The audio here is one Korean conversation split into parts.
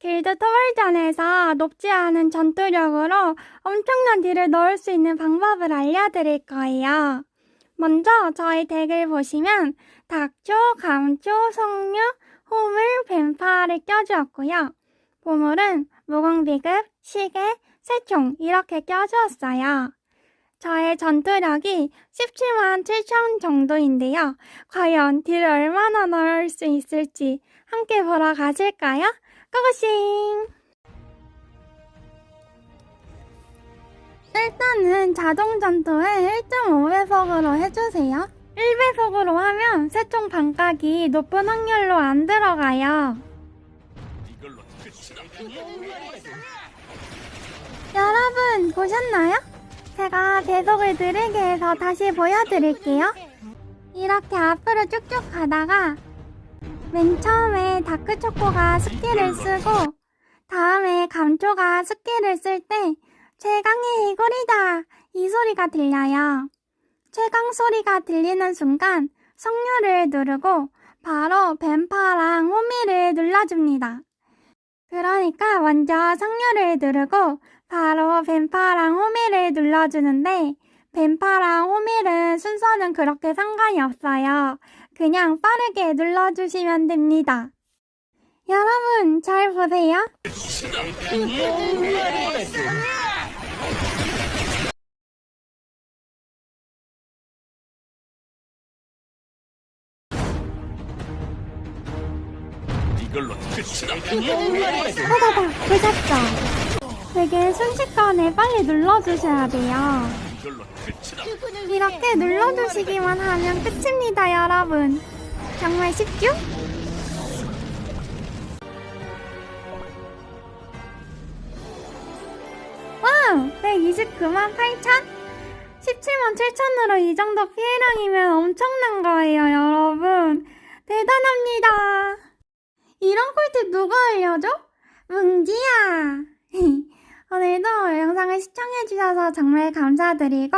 길드 토벌전에서 높지 않은 전투력으로 엄청난 딜을 넣을 수 있는 방법을 알려드릴 거예요. 먼저 저희 덱을 보시면 닥초, 감초, 성류, 호물, 뱀파를 껴주었고요. 보물은 무공비급, 시계, 새총 이렇게 껴주었어요. 저의 전투력이 17만 7천 정도인데요. 과연 딜을 얼마나 넣을 수 있을지 함께 보러 가실까요? 고고싱! 일단은 자동 전투에 1.5배속으로 해주세요. 1배속으로 하면 새총 반각이 높은 확률로 안 들어가요. 여러분 보셨나요? 제가 배속을 느리게 해서 다시 보여드릴게요. 이렇게 앞으로 쭉쭉 가다가 맨 처음에 다크초코가 스킬을 쓰고 다음에 감초가 스킬을 쓸 때 최강의 해골이다 이 소리가 들려요. 최강 소리가 들리는 순간 성류를 누르고 바로 뱀파랑 호미를 눌러줍니다. 그러니까 먼저 성류를 누르고 바로 뱀파랑 호미를 눌러주는데 뱀파랑 호미는 순서는 그렇게 상관이 없어요. 그냥 빠르게 눌러주시면 됩니다. 여러분 잘 보세요. 이걸로 끝이다. 하다다 보셨죠? 되게 순식간에 빨리 눌러주셔야 돼요. 이걸로 끝이다. 이렇게 눌러주시기만 하면 끝입니다, 여러분. 정말 쉽죠? 와우! 129만 8천? 17만 7천으로 이 정도 피해량이면 엄청난 거예요, 여러분. 대단합니다. 이런 꿀팁 누가 알려줘? 뭉지야. 오늘도 영상을 시청해주셔서 정말 감사드리고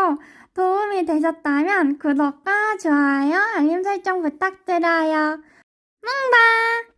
도움이 되셨다면 구독과 좋아요, 알림 설정 부탁드려요. 뭉다!